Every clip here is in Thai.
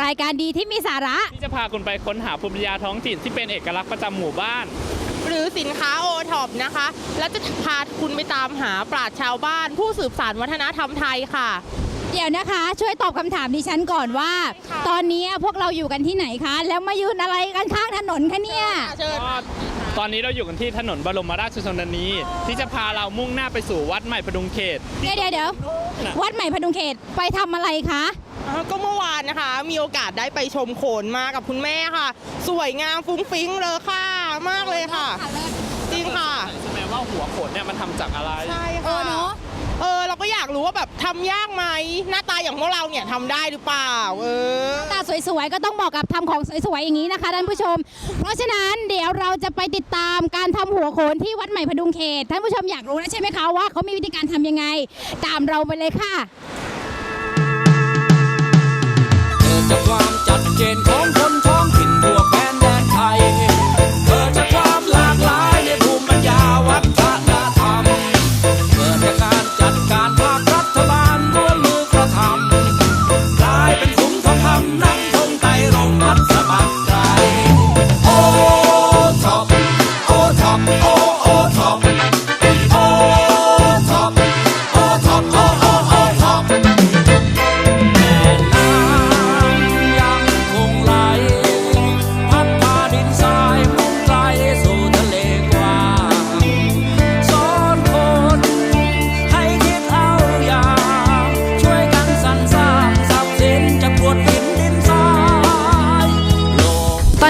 รายการดีที่มีสาระ ที่จะพาคุณไปค้นหาภูมิปัญญาท้องถิ่นที่เป็นเอกลักษณ์ประจำหมู่บ้าน หรือสินค้าโอท็อปนะคะ แล้วจะพาคุณไปตามหาปราชญ์ชาวบ้าน ผู้สืบสานวัฒนธรรมไทยค่ะ เดี๋ยวนะคะ ช่วยตอบคำถามดิฉันก่อนว่าตอนนี้พวกเราอยู่กันที่ไหนคะ แล้วมายืนอะไรกันข้างถนนคะเนี่ย เชิญก็ตอนนี้เราอยู่กันที่ถนนบรมราชชนนี ที่จะพาเรามุ่งหน้าไปสู่วัดใหม่พดุงเขต เดี๋ยวเดี๋ยวเดี๋ยววัดใหม่พดุงเขตไปทำอะไรคะอ่า ก็เมื่อวานนะคะ มีโอกาสได้ไปชมโขนมากับคุณแม่ค่ะ สวยงามฟุ้งฟิ้งเลยค่ะมากเลยค่ะ จริงค่ะใช่ไหมว่าหัวโขนเนี่ยมันทำจากอะไร ใช่เอค่ะอเนาะเออเราก็อยากรู้ว่าแบบทำยากไหมหน้าตาอย่างพวกเราเนี่ยทำได้หรือเปล่าเออตาสวยๆก็ต้องบอกกับทำของสวยๆอย่างนี้นะคะท่านผู้ชม เพราะฉะนั้นเดี๋ยวเราจะไปติดตามการทำหัวโขนที่วัดใหม่พดุงเขตท่านผู้ชมอยากรู้แล้วใช่ไหมคะว่าเขามีวิธีการทำยังไง ตามเราไปเลยค่ะ จากความจัดเจนของคนท้องถิ่นทั่วก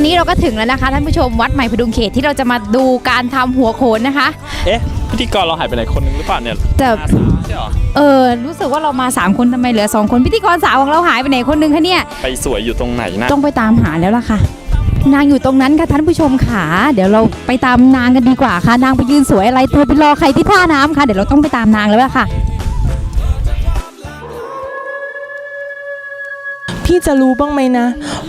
อนนี้เราก็ถึงแล้วนะคะท่านผู้ชมวัดใหม่พดุงเขตที่เราจะมาดูการทำหัวโขนนะคะ เอ๊ะพิธีกรเราหายไปไหนคนนึงหรือเปล่าเนี่ยแต่ อาสาใช่เหรอเออรู้สึกว่าเรามา 3 คนทำไมเหลือ 2 คนพิธีกรสาวของเราหายไปไหนคนนึงคะเนี่ย ไปสวยอยู่ตรงไหนนะ ต้องไปตามหาแล้วล่ะค่ะ นางอยู่ตรงนั้นค่ะท่านผู้ชมค่ะเดี๋ยวเราไปตามนางกันดีกว่าค่ะ นางไปยืนสวยอะไรเธอไปรอใครที่ท่าน้ำค่ะ เดี๋ยวเราต้องไปตามนางแล้วล่ะค่ะ พี่จะรู้บ้างไหมนะ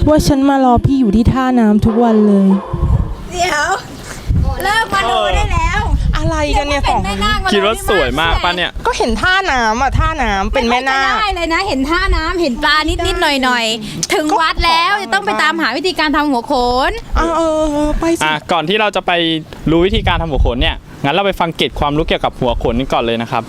ว่าฉันมารอพี่อยู่ที่ท่าน้ำทุกวันเลย เดี๋ยวเลิกมาดูได้แล้วอะไรกันเนี่ยของแม่นาคมคิดว่าสวยมากป่ะเนี่ย ก็เห็นท่าน้ำอะท่าน้ำเป็นแม่นาคได้เลยนะ เห็นท่าน้ำเห็นปลานิดนิดๆหน่อยหน่อยๆถึงวัดแล้วจะต้องไปตามหาวิธีการทำหัวโขนอะเออเออไปสิอะก่อนที่เราจะไปรู้วิธีการทำหัวโขนเนี่ยงั้นเราไปฟังเกร็ดความรู้เกี่ยวกับหัวโขนนี้ก่อนเลยนะครับ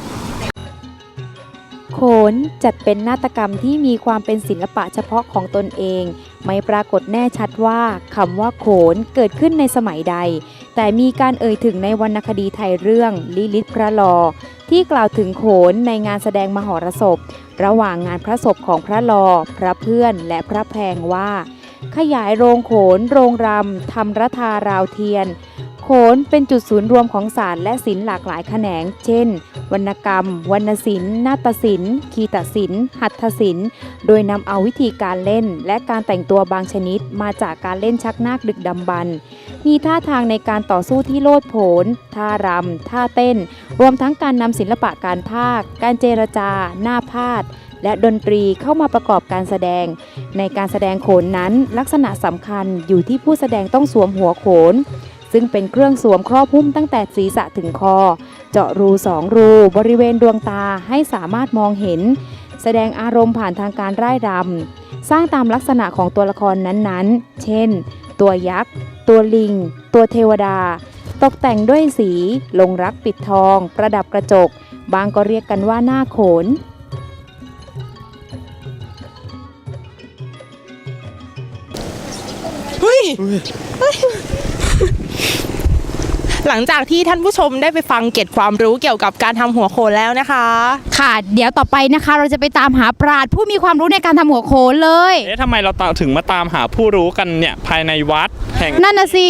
โขนจัดเป็นนาฏกรรมที่มีความเป็นศิลปะเฉพาะของตนเอง ไม่ปรากฏแน่ชัดว่าคำว่าโขนเกิดขึ้นในสมัยใด แต่มีการเอ่ยถึงในวรรณคดีไทยเรื่องลิลิตพระลอ ที่กล่าวถึงโขนในงานแสดงมหรสพ ระหว่างงานพระศพของพระลอ พระเพื่อนและพระแพงว่า ขยายโรงโขน โรงรำทำรทาราวเทียน โขนเป็นจุดศูนย์รวมของศาสตร์และศิลป์หลากหลายแขนง เช่น วรรณกรรม วรรณศิลป์ นาฏศิลป์ คีตศิลป์ หัตถศิลป์ โดยนำเอาวิธีการเล่น และการแต่งตัวบางชนิดมาจากการเล่นชักนาคดึกดำบรรพ์มีท่าทางในการต่อสู้ที่โลดโผน ท่ารำ ท่าเต้น รวมทั้งการนำศิลปะการพากย์การเจรจา หน้าพาดและดนตรีเข้ามาประกอบการแสดง ในการแสดงโขนนั้นลักษณะสำคัญอยู่ที่ผู้แสดงต้องสวมหัวโขน ซึ่งเป็นเครื่องสวมครอบหุ้มตั้งแต่ศีรษะถึงคอ เจาะรูสองรูบริเวณดวงตาให้สามารถมองเห็น แสดงอารมณ์ผ่านทางการร่ายรำสร้างตามลักษณะของตัวละครนั้นๆ เช่น ตัวยักษ์ ตัวลิง ตัวเทวดา ตกแต่งด้วยสี ลงรักปิดทอง ประดับกระจก บางก็เรียกกันว่าหน้าโขนเฮ้ย หลังจากที่ท่านผู้ชมได้ไปฟังเกร็ดความรู้เกี่ยวกับการทำหัวโขนแล้วนะคะ ค่ะ เดี๋ยวต่อไปนะคะ เราจะไปตามหาปราดผู้มีความรู้ในการทำหัวโขนเลย เอ๊ะทำไมเราถึงมาตามหาผู้รู้กันเนี่ยภายในวัดแห่งนั่นนะสิ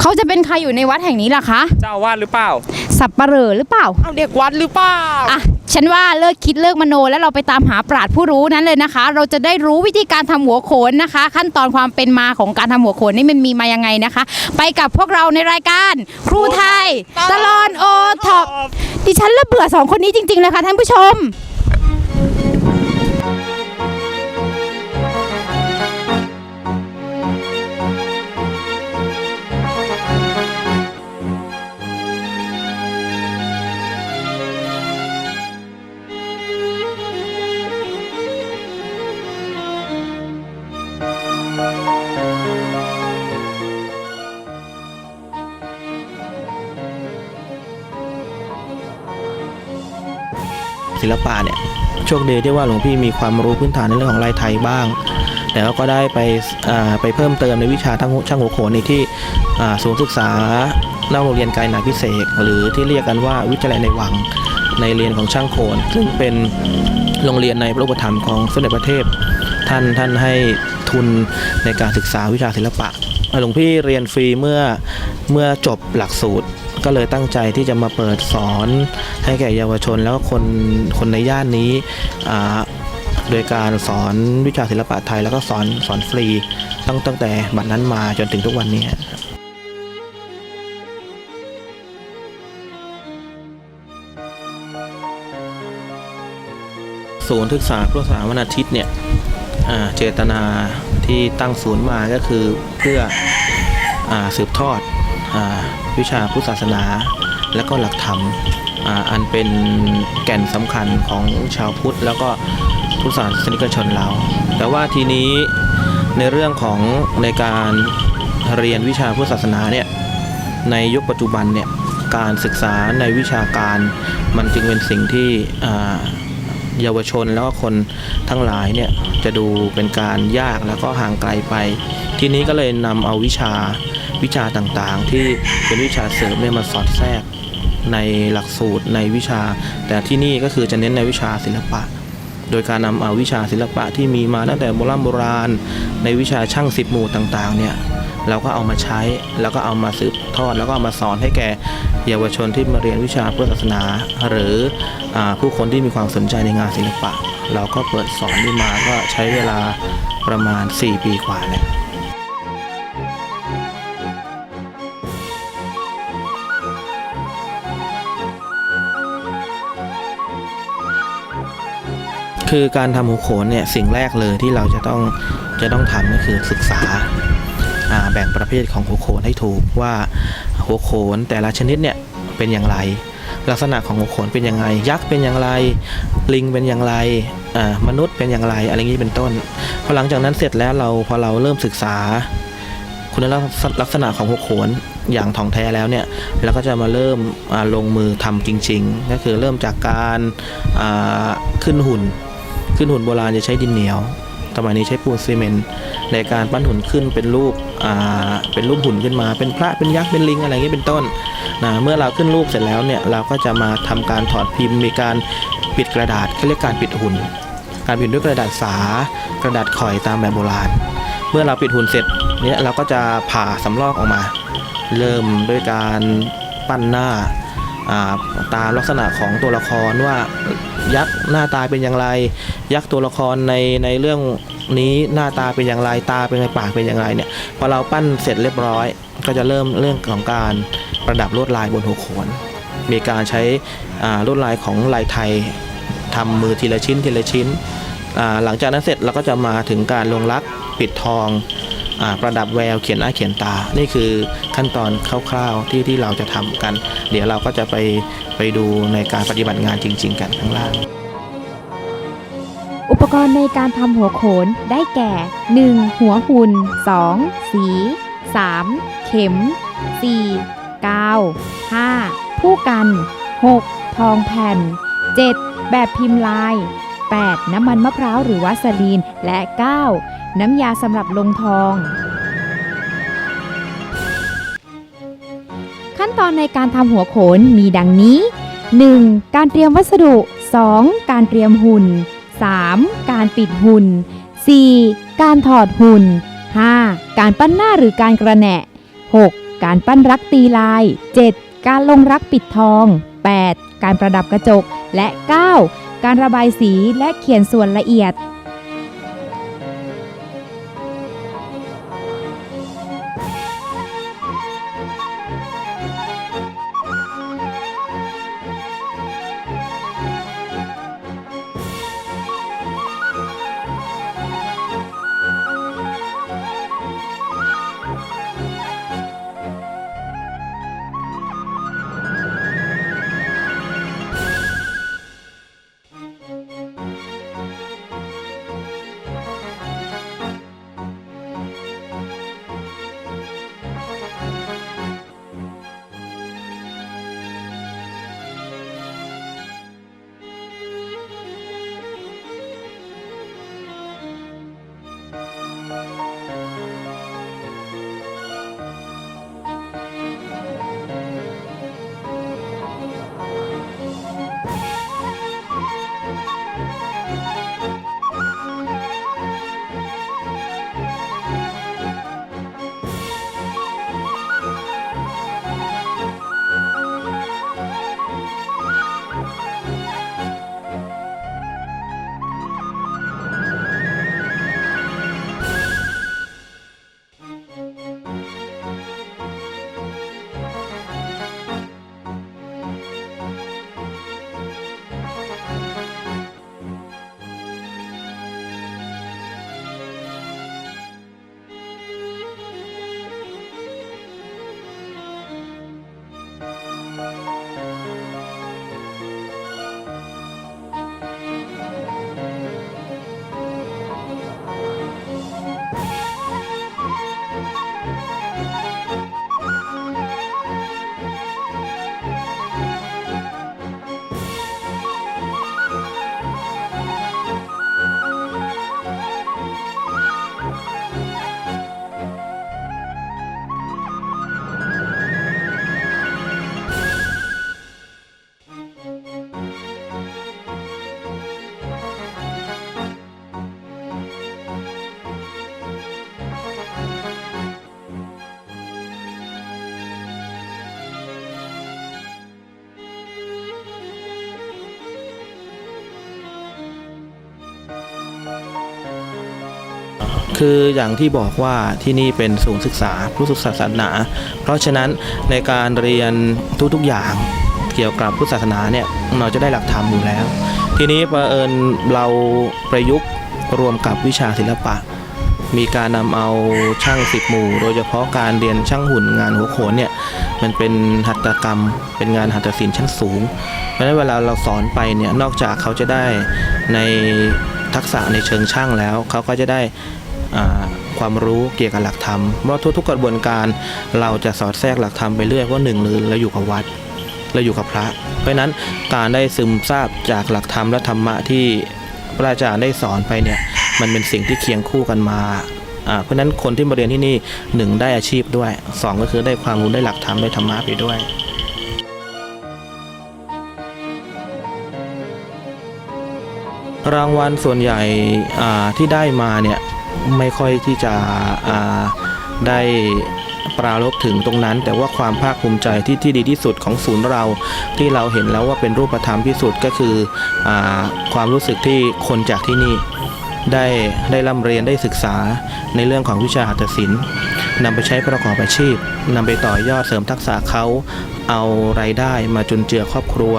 เขาจะเป็นใครอยู่ในวัดแห่งนี้ล่ะคะเจ้าอาวาดหรือเปล่า สับปะเหร่อหรือเปล่า เอาเด็กวัดหรือเปล่า อะ ฉันว่าเลิกคิดเลิกมโนแล้วเราไปตามหาปราดผู้รู้นั้นเลยนะคะ เราจะได้รู้วิธีการทำหัวโขนนะคะ ขั้นตอนความเป็นมาของการทำหัวโขนนี่มันมีมายังไงนะคะ ไปกับพวกเราในรายการ ครูไทยตลอนโอท็อปดิฉันละเบื่อสองคนนี้จริงๆเลยค่ะท่านผู้ชม ศิลปะเนี่ยโชคดีที่ว่าหลวงพี่มีความรู้พื้นฐานในเรื่องของลายไทยบ้าง แต่ก็ได้ไปไปเพิ่มเติมในวิชาทั้งช่างหัวโขนในที่ศูนย์ศึกษานอกโรงเรียนไกลนาพิเศษ หรือที่เรียกกันว่าวิทยาลัยในวังในเรียนของช่างโขน ซึ่งเป็นโรงเรียนในพระอุปถัมภ์ของสมเด็จพระเทพท่านท่านให้ทุนในการศึกษาวิชาศิลปะหลวงพี่เรียนฟรีเมื่อเมื่อจบหลักสูตร ก็เลยตั้งใจที่จะมาเปิดสอนให้แก่เยาวชนแล้วก็คนคนในย่านนี้โดยการสอนวิชาศิลปะไทยแล้วก็สอนสอนฟรี ตั้งตั้งแต่บัดนั้นมาจนถึงทุกวันนี้ศูนย์ศึกษาพุทธศาสนาวันอาทิตย์เนี่ยเจตนาที่ตั้งศูนย์มาก็คือเพื่ออสืบทอดอ วิชาพุทธศาสนา และก็หลักธรรมอันเป็นแก่นสำคัญของชาวพุทธ แล้วก็พุทธศาสนิกชนเรา แต่ว่าทีนี้ในเรื่องของในการเรียนวิชาพุทธศาสนาเนี่ยในยุคปัจจุบันเนี่ยการศึกษาในวิชาการมันจึงเป็นสิ่งที่เยาวชนแล้วก็คนทั้งหลายเนี่ยจะดูเป็นการยากแล้วก็ห่างไกลไป ทีนี้ก็เลยนำเอาวิชา วิชาต่างๆ ที่เป็นวิชาเสริมเนี่ยมาสอดแทรกในหลักสูตรในวิชา แต่ที่นี่ก็คือจะเน้นในวิชาศิลปะ โดยการนำเอาวิชาศิลปะที่มีมาตั้งแต่โบราณโบราณ ในวิชาช่างสิบหมู่ต่างๆเนี่ยเราก็เอามาใช้แล้วก็เอามาสืบทอด แล้วก็เอามาสอนให้แก่เยาวชนที่มาเรียนวิชาพุทธศาสนา หรืออผู้คนที่มีความสนใจในงานศิลปะ เราก็เปิดสอนนี่มาก็ใช้เวลาประมาณ 4 ปีกว่าแล้ว คือการทำหัวโขนเนี่ยสิ่งแรกเลยที่เราจะต้องจะต้องทำก็คือศึกษาแบ่งประเภทของหัวโขนให้ถูกว่าหัวโขนแต่ละชนิดเนี่ยเป็นอย่างไร ลักษณะของหัวโขนเป็นยังไง ยักษ์เป็นอย่างไร ลิงเป็นอย่างไรมนุษย์เป็นอย่างไรอะไรอย่างนี้เป็นต้นพอหลังจากนั้นเสร็จแล้วเราพอเราเริ่มศึกษา คุณลักษณะของหัวโขนอย่างถ่องแท้แล้วเนี่ยเราก็จะมาเริ่มลงมือทำจริง ๆ ก็คือเริ่มจากการขึ้นหุ่น ขึ้นหุ่นโบราณจะใช้ดินเหนียวสมัยนี้ใช้ปูนซีเมนต์ในการปั้นหุ่นขึ้นเป็นรูปอ่าเป็นรูปหุ่นขึ้นมา เป็นพระเป็นยักษ์เป็นลิงอะไรอย่างนี้เป็นต้นนะเมื่อเราขึ้นรูปเสร็จแล้วเนี่ยเราก็จะมาทำการถอดพิมพ์ มีการปิดกระดาษเขาเรียกการปิดหุ่น การปิดด้วยกระดาษสากระดาษข่อยตามแบบโบราณ เมื่อเราปิดหุ่นเสร็จเนี่ยเราก็จะผ่าสำลอกออกมา เริ่มด้วยการปั้นหน้าตามลักษณะของตัวละครว่า ยักษ์หน้าตาเป็นอย่างไร ยักษ์ตัวละครในในเรื่องนี้หน้าตาเป็นอย่างไรตาเป็นไงปากเป็นอย่างไรเนี่ยพอเราปั้นเสร็จเรียบร้อย ก็จะเริ่มเรื่องของการประดับลวดลายบนหัวโขน มีการใช้ลวดลายของลายไทยทำมือทีละชิ้นทีละชิ้น หลังจากนั้นเสร็จเราก็จะมาถึงการลงรักปิดทอง ประดับแววเขียนหน้าเขียนตา นี่คือขั้นตอนคร่าวๆที่ที่เราจะทำกัน เดี๋ยวเราก็จะไปไปดูในการปฏิบัติงานจริง ๆ กันข้างล่างอุปกรณ์ในการทำหัวโขนได้แก่ 1. หัวหุ่น 2. สี 3. เข็ม 4. กาว 5. ผู้กัน 6. ทองแผ่น 7. แบบพิมพ์ลาย 8. น้ำมันมะพร้าวหรือวาสลีน และ 9. น้ำยาสำหรับลงทอง ขั้นตอนในการทำหัวโขนมีดังนี้ 1. การเตรียมวัสดุ 2. การเตรียมหุ่น 3. การปิดหุ่น 4. การถอดหุ่น 5. การปั้นหน้าหรือการกระแหนะ 6. การปั้นรักตีลาย 7. การลงรักปิดทอง 8. การประดับกระจก และ 9. การระบายสีและเขียนส่วนละเอียด คืออย่างที่บอกว่าที่นี่เป็นศูนย์ศึกษาพุทธศาสนา เพราะฉะนั้นในการเรียนทุกๆอย่างเกี่ยวกับพุทธศาสนาเนี่ยเราจะได้หลักธรรมอยู่แล้ว ทีนี้ประเอิญเราประยุกต์รวมกับวิชาศิลปะ มีการนำเอาช่างสิบหมู่ โดยเฉพาะการเรียนช่างหุ่นงานหัวโขนเนี่ยมันเป็นหัตถกรรม เป็นงานหัตถศิลป์ชั้นสูง เพราะฉะนั้นเวลาเราสอนไปเนี่ยนอกจากเขาจะได้ในทักษะในเชิงช่างแล้ว เขาก็จะได้ ความรู้เกี่ยวกับหลักธรรมว่าทุกๆกระบวนการเราจะสอดแทรกหลักธรรมไปเรื่อยเพราะหนึ่งเลยเราอยู่กับวัดเราอยู่กับพระ เพราะฉะนั้นการได้ซึมซาบจากหลักธรรมและธรรมะที่พระอาจารย์ได้สอนไปเนี่ยมันเป็นสิ่งที่เคียงคู่กันมาเพราะฉะนั้นคนที่มาเรียนที่นี่หนึ่งได้อาชีพด้วยสองก็คือได้ความรู้ได้หลักธรรมได้ธรรมะไปด้วยรางวัลส่วนใหญ่ที่ได้มาเนี่ย ไม่ค่อยที่จะได้ปรารบถึงตรงนั้น แต่ว่าความภาคภูมิใจที่ที่ดีที่สุดของศูนย์เราที่เราเห็นแล้วว่าเป็นรูปธรรมที่สุดก็คืออความรู้สึกที่คนจากที่นี่ได้ได้ร่ำเรียนได้ศึกษาในเรื่องของวิชาหัตถศิลป์นำไปใช้ประกอบอาชีพนำไปต่อยอดเสริมทักษะเขาเอารายได้มาจุนเจือครอบครัว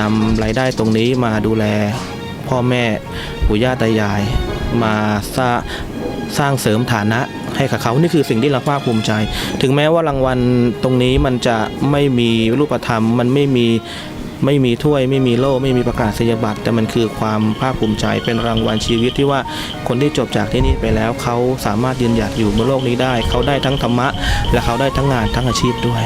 นำรายได้ตรงนี้มาดูแลพ่อแม่ปู่ย่าตายาย มาสร้าสร้างเสริมฐานะให้กับเขา นี่คือสิ่งที่เราภาคภูมิใจ ถึงแม้ว่ารางวัลตรงนี้มันจะไม่มีรูปธรรม มันไม่มีไม่มีถ้วย ไม่มีโล่ไม่มีประกาศนียบัตร แต่มันคือความภาคภูมิใจเป็นรางวัลชีวิตที่ว่าคนที่จบจากที่นี่ไปแล้ว เขาสามารถยืนหยัดอยู่บนโลกนี้ได้ เขาได้ทั้งธรรมะ และเขาได้ทั้งงานทั้งอาชีพด้วย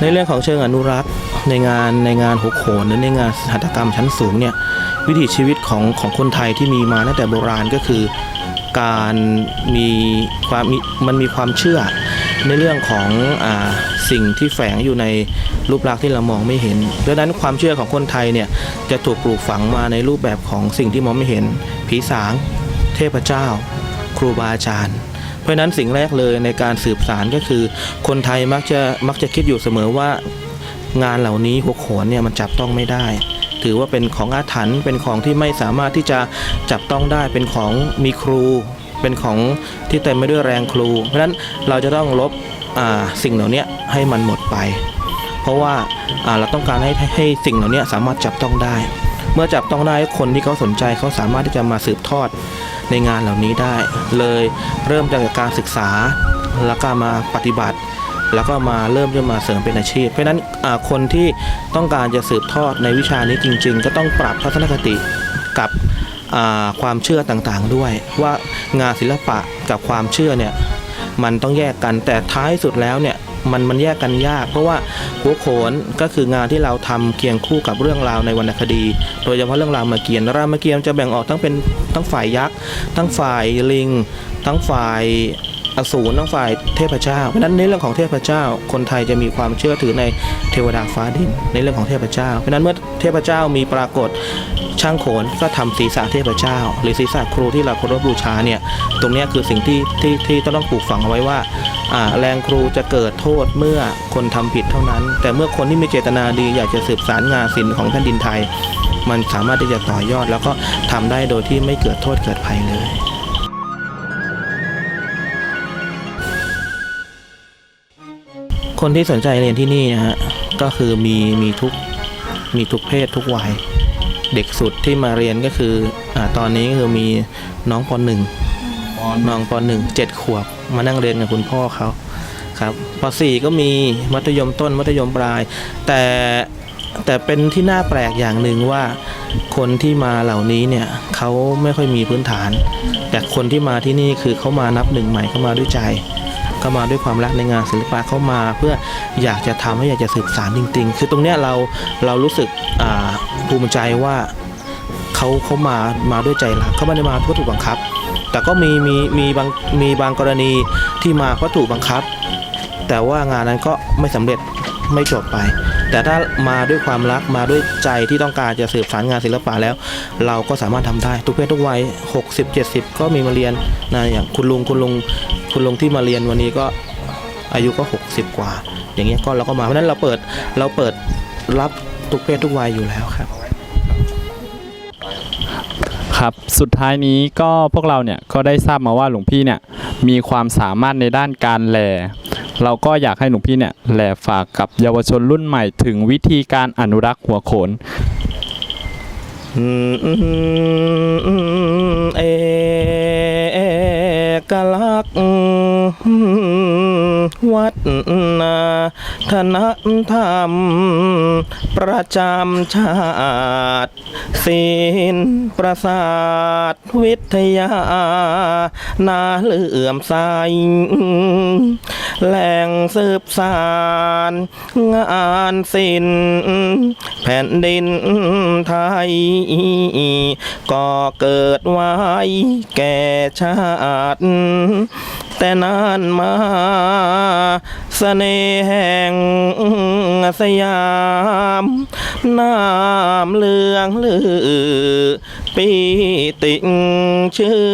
ในเรื่องของเชิงอนุรักษ์ ในงานในงานหัวโขนหรือในงานหัตถกรรมชั้นสูงเนี่ยวิถีชีวิตของของคนไทยที่มีมาตั้งแต่โบราณก็คือ การมีความมมันมีความเชื่อในเรื่องของอสิ่งที่แฝงอยู่ในรูปลักษณ์ที่เรามองไม่เห็นดังนั้นความเชื่อของคนไทยเนี่ยจะถูกปลูกฝังมาในรูปแบบของสิ่งที่มองไม่เห็น ผีสาง เทพเจ้า ครูบาอาจารย์เพราะนั้นสิ่งแรกเลยในการสืบสารก็คือ คนไทยมักจะมักจะคิดอยู่เสมอว่า งานเหล่านี้หัวโขนเนี่ยมันจับต้องไม่ได้ ถือว่าเป็นของอาถรรพ์เป็นของที่ไม่สามารถที่จะจับต้องได้เป็นของมีครู เป็นของที่เต็มไปด้วยแรงครู เพราะฉะนั้นเราจะต้องลบสิ่งเหล่านี้ให้มันหมดไป เพราะว่าเราต้องการให้ให้ให้สิ่งเหล่านี้สามารถจับต้องได้ เมื่อจับต้องได้คนที่เขาสนใจเขาสามารถที่จะมาสืบทอดในงานเหล่านี้ได้ เลยเริ่มจากการศึกษาแล้วก็มาปฏิบัติ แล้วก็มาเริ่มจะมาเสริมเป็นอาชีพ เพราะนั้นคนที่ต้องการจะสืบทอดในวิชานี้จริง ๆ ก็ต้องปรับทัศนคติกับความเชื่อต่างๆด้วย ว่างานศิลปะกับความเชื่อเนี่ยมันต้องแยกกันแต่ท้ายสุดแล้วเนี่ยมันมันแยกกันยาก เพราะว่าหัวโขนก็คืองานที่เราทำเคียงคู่กับเรื่องราวในวรรณคดี โดยเฉพาะเรื่องราวมาเกียรติรามเกียรติจะแบ่งออกทั้งเป็นทั้งฝ่ายยักษ์ ทั้งฝ่ายลิง ทั้งฝ่าย อสูรทั้งฝ่ายเทพเจ้า เพราะนั้นในเรื่องของเทพเจ้า คนไทยจะมีความเชื่อถือในเทวดาฟ้าดินในเรื่องของเทพเจ้า เพราะนั้นเมื่อเทพเจ้ามีปรากฏช่างโขนก็ทำศีรษะเทพเจ้า หรือศีรษะครูที่เราเคารพบูชาเนี่ยตรงนี้คือสิ่งที่ที่ที่ต้องปลูกฝังเอาไว้ว่าอ่าแรงครูจะเกิดโทษเมื่อคนทำผิดเท่านั้น แต่เมื่อคนที่มีเจตนาดีอยากจะสืบสารงานศิลป์ของแผ่นดินไทย มันสามารถที่จะต่อยอดแล้วก็ทำได้โดยที่ไม่เกิดโทษเกิดภัยเลย คนที่สนใจเรียนที่นี่นะฮะก็คือมีมีทุกมีทุกเพศทุกวัยเด็กสุดที่มาเรียนก็คืออาตอนนี้ก็คือมีน้องปหนึ่งน้องปหนึ่งเจ็ดขวบมานั่งเรียนกับคุณพ่อเขาครับปสี่ก็มีมัธยมต้นมัธยมปลาย แต่แต่เป็นที่น่าแปลกอย่างหนึ่งว่าคนที่มาเหล่านี้เนี่ยเขาไม่ค่อยมีพื้นฐาน แต่คนที่มาที่นี่คือเขามานับหนึ่งใหม่เขามาด้วยใจ ก็มาด้วยความรักในงานศิลปะเข้ามา เพื่ออยากจะทำให้อยากจะสืบสารจริง ๆ คือตรงเนี้ยเราเรารู้สึกภูมิใจว่าเขาเขามามาด้วยใจรักเขาไม่ได้มาเพราะถูกบังคับ แต่ก็มีมีมีบางมีบางกรณีที่มาเพราะถูกบังคับ แต่ว่างานนั้นก็ไม่สำเร็จไม่จบไป แต่ถ้ามาด้วยความรักมาด้วยใจที่ต้องการจะสืบสารงานศิลปะแล้ว เราก็สามารถทำได้ทุกเพศทุกวัย 60 70 ก็มีมาเรียนนะอย่างคุณลุงคุณลุงคุณลุงที่มาเรียนวันนี้ก็อายุก็ 60 กว่า อย่างเงี้ยก็เราก็มาเพราะฉะนั้นเราเปิดเราเปิดรับทุกเพศทุกวัยอยู่แล้วครับครับสุดท้ายนี้ก็พวกเราเนี่ยก็ได้ทราบมาว่าหลวงพี่เนี่ยมีความสามารถในด้านการแหล่ เราก็อยากให้หลวงพี่เนี่ยแหลฝากกับเยาวชนรุ่นใหม่ถึงวิธีการอนุรักษ์หัวโขนเอกลักษณ์วัฒนาธนธรรม ประจำชาติ ศิลประสาทวิทยา นาเลื่อมใสแหล่งสืบสารงานศิลแผ่นดินไทย ก็เกิดไว้แก่ชาติ แต่นานมาสเสน่ห์แห่งสยามน้ำเลืองลือปีติงชื่อ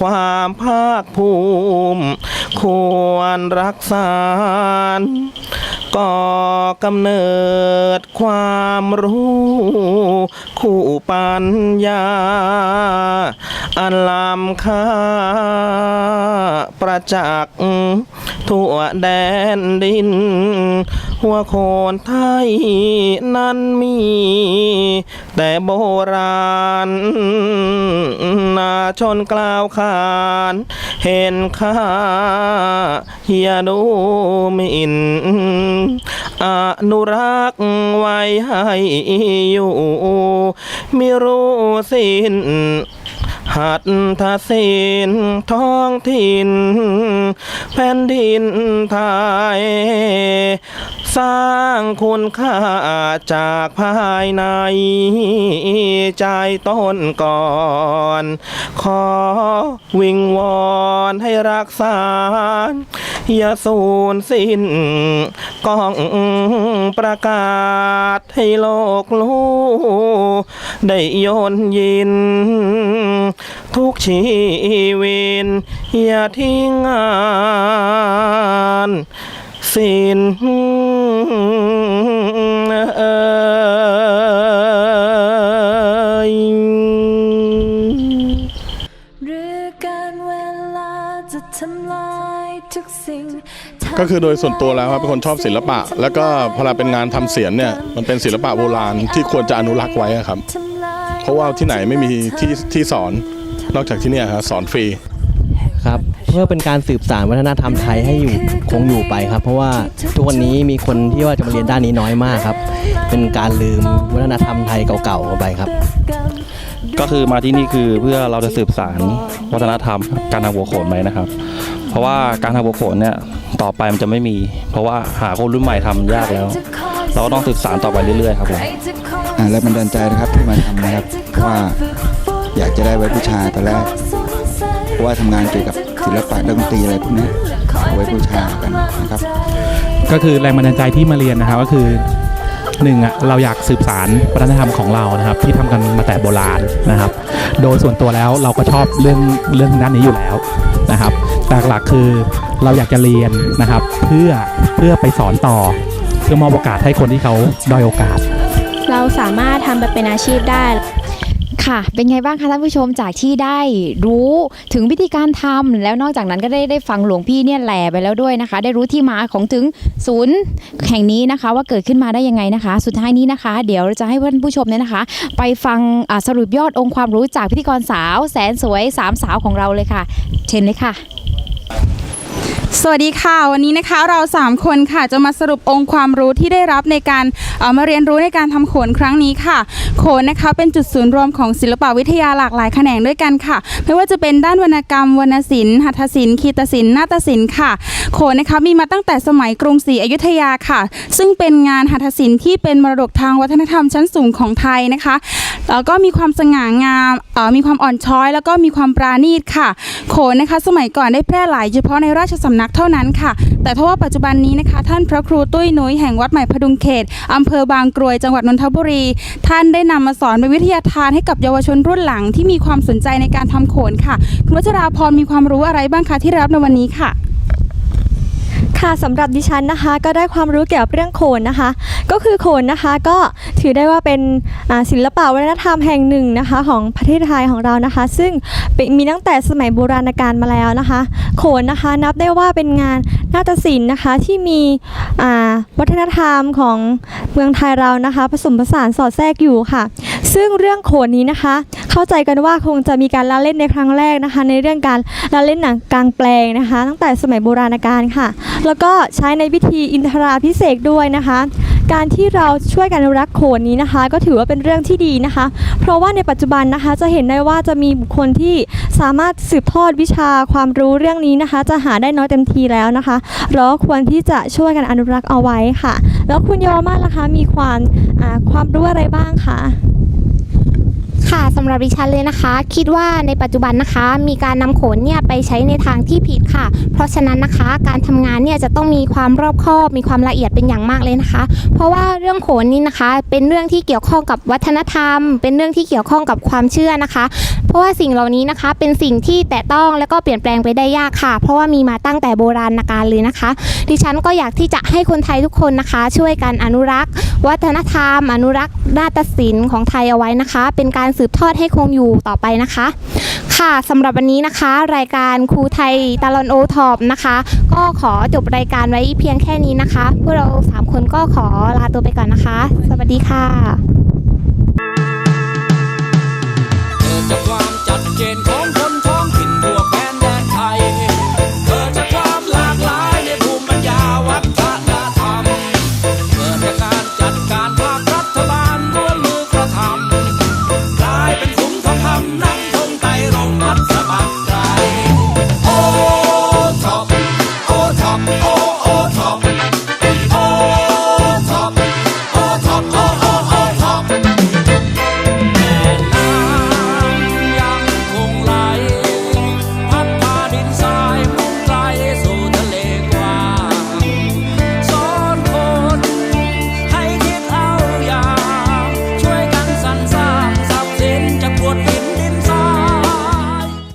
ความภาคภูมิ ควรรักษาก็กำเนิดความรู้คู่ปัญญา อันล้ำค่า ประจักษ์ทั่วแดนดิน หัวโคนไทยนั้นมี แต่โบราณ นาชนกล่าวขาน เห็นค่าอย่าดูมินอนุรักษ์ไว้ให้อยู่มิรู้สิ้นหัตถศิลท้องถิ่น แผ่นดินไทย สร้างคุณค่าจากภายในใจต้นก่อน ขอวิงวอนให้รักษา อย่าสูญสิ้นกองประกาศให้โลกรู้ได้โยนยิน ทุกชีวินอย่าทิ้งงาน สิ้นหรือการเวลาจะทำลายทุกสิ่งก็คือโดยส่วนตัวแล้วครับเป็นคนชอบศิลปะ แล้วก็พอเราเป็นงานทำเสียนเนี่ยมันเป็นศิลปะโบราณที่ควรจะอนุรักษ์ไว้ครับ เพราะว่าที่ไหนไม่มีที่ที่สอนนอกจากที่นี่ครับสอนฟรี พื่อเป็นการสืบสานวัฒนธรรมไทยให้อยู่คงอยู่ไปครับ เพราะว่าทุกวันนี้มีคนที่ว่าจะมาเรียนด้านนี้น้อยมากครับ เป็นการลืมวัฒนธรรมไทยเก่าๆไปครับ ก็คือมาที่นี่คือเพื่อเราจะสืบสารวัฒนธรรมการทำหัวโขนไว้นะครับ เพราะว่าการทำหัวโขนเนี่ยต่อไปมันจะไม่มี เพราะว่าหาคนรุ่นใหม่ทำยากแล้ว เราก็ต้องสืบสารต่อไปเรื่อยๆครับผมอ่าและบันดาลใจนะครับที่มาทำนะครับเพราะว่าอยากจะได้ไว้บูชาตอนแรกเพราะว่าทำงานเกี่ยวกับ ศิลปะดนตรีอะไรพวกนี้เอาไว้บูชากันนะครับ ก็คือแรงบันดาลใจที่มาเรียนนะครับก็คือหนึ่งอะเราอยากสืบสารวัฒนธรรมของเรานะครับ ที่ทำกันมาแต่โบราณนะครับ โดยส่วนตัวแล้วเราก็ชอบเรื่องเรื่องด้านนี้อยู่แล้วนะครับ แต่หลักคือเราอยากจะเรียนนะครับ เพื่อเพื่อไปสอนต่อ เพื่อมอบโอกาสให้คนที่เขาด้อยโอกาส เราสามารถทำไปเป็นอาชีพได้ ค่ะ เป็นไงบ้างคะท่านผู้ชมจากที่ได้รู้ถึงวิธีการทำแล้วนอกจากนั้นก็ได้ได้ฟังหลวงพี่เนี่ยแหล่ไปแล้วด้วยนะคะ ได้รู้ที่มาของถึงศูนย์แห่งนี้นะคะ ว่าเกิดขึ้นมาได้ยังไงนะคะ สุดท้ายนี้นะคะ เดี๋ยวจะให้ท่านผู้ชมเนี่ยนะคะ ไปฟังสรุปยอดองค์ความรู้จากพิธีกรสาว แสนสวยสามสาวของเราเลยค่ะ เชิญเลยค่ะ สวัสดีค่ะ วันนี้นะคะเรา 3 คนค่ะจะมาสรุปองค์ความรู้ที่ได้รับในการเอ่อมาเรียนรู้ในการทำโขนครั้งนี้ค่ะ โขนนะคะเป็นจุดศูนย์รวมของศิลปวิทยาหลากหลายแขนงด้วยกันค่ะ ไม่ว่าจะเป็นด้านวรรณกรรมวรรณศิลป์หัตถศิลป์คีตศิลป์นาฏศิลป์ค่ะ โขนนะคะมีมาตั้งแต่สมัยกรุงศรีอยุธยาค่ะ ซึ่งเป็นงานหัตถศิลป์ที่เป็นมรดกทางวัฒนธรรมชั้นสูงของไทยนะคะ แล้วก็มีความสง่างามเอ่อมีความอ่อนช้อย แล้วก็มีความปราณีตค่ะ โขนนะคะสมัยก่อนได้แพร่หลายเฉพาะในราชสำนักเท่านั้นค่ะ แต่ทว่าปัจจุบันนี้นะคะ ท่านพระครูตุ้ยนุ้ยแห่งวัดใหม่พดุงเขตอำเภอบางกรวยจังหวัดนนทบุรี ท่านได้นำมาสอนเป็นวิทยาทานให้กับเยาวชนรุ่นหลังที่มีความสนใจในการทำโขนค่ะคุณวัชราพรมีความรู้อะไรบ้างคะที่รับในวันนี้ค่ะ ค่ะสำหรับดิฉันนะคะก็ได้ความรู้เกี่ยวกับเรื่องโขนนะคะ ก็คือโขนนะคะก็ถือได้ว่าเป็นศิลปะวัฒนธรรมแห่งหนึ่งนะคะ ของประเทศไทยของเรานะคะ ซึ่งมีตั้งแต่สมัยโบราณกาลมาแล้วนะคะ โขนนะคะนับได้ว่าเป็นงานนาฏศิลป์นะคะที่มีวัฒนธรรมของเมืองไทยเรานะคะ ผสมผสานสอดแทรกอยู่ค่ะ ซึ่งเรื่องโขนนี้นะคะ เข้าใจกันว่าคงจะมีการละเล่นในครั้งแรกนะคะ ในเรื่องการละเล่นหนังกลางแปลงนะคะ ตั้งแต่สมัยโบราณกาลค่ะ แล้วก็ใช้ในพิธีอินทราพิเศษด้วยนะคะ การที่เราช่วยกันอนุรักษ์โขนนี้นะคะ ก็ถือว่าเป็นเรื่องที่ดีนะคะ เพราะว่าในปัจจุบันนะคะจะเห็นได้ว่าจะมีบุคคลที่สามารถสืบทอดวิชาความรู้เรื่องนี้นะคะ จะหาได้น้อยเต็มทีแล้วนะคะเราควรที่จะช่วยกันอนุรักษ์เอาไว้ค่ะ แล้วคุณยาวมาล่ะคะมีความความรู้อะไรบ้างคะ่ะำหรับดิฉันเลยนะคะ คิดว่าในปัจจุบันนะคะ มีการนำโขนเนี่ยไปใช้ในทางที่ผิดค่ะ เพราะฉะนั้นนะคะการทำงานเนี่ยจะต้องมีความรอบคอบ มีความละเอียดเป็นอย่างมากเลยนะคะ เพราะว่าเรื่องโขนนี่นะคะ เป็นเรื่องที่เกี่ยวข้องกับวัฒนธรรม เป็นเรื่องที่เกี่ยวข้องกับความเชื่อนะคะเพราะว่าสิ่งเหล่านี้นะคะ เป็นสิ่งที่แตะต้องและก็เปลี่ยนแปลงไปได้ยากค่ะ เพราะว่ามีมาตั้งแต่โบราณกาลเลยนะคะ ดิฉันก็อยากที่จะให้คนไทยทุกคนนะคะ ช่วยกันอนุรักษ์ วัฒนธรรม อนุรักษ์นาฏศิลป์ของไทยเอาไว้นะคะ เป็นการสืบทอดให้คงอยู่ต่อไปนะคะ ค่ะสำหรับวันนี้นะคะ รายการครูไทยตาลอนโอทอปนะคะ ก็ขอจบรายการไว้เพียงแค่นี้นะคะพวกเราสามคนก็ขอลาตัวไปก่อนนะคะ สวัสดีค่ะ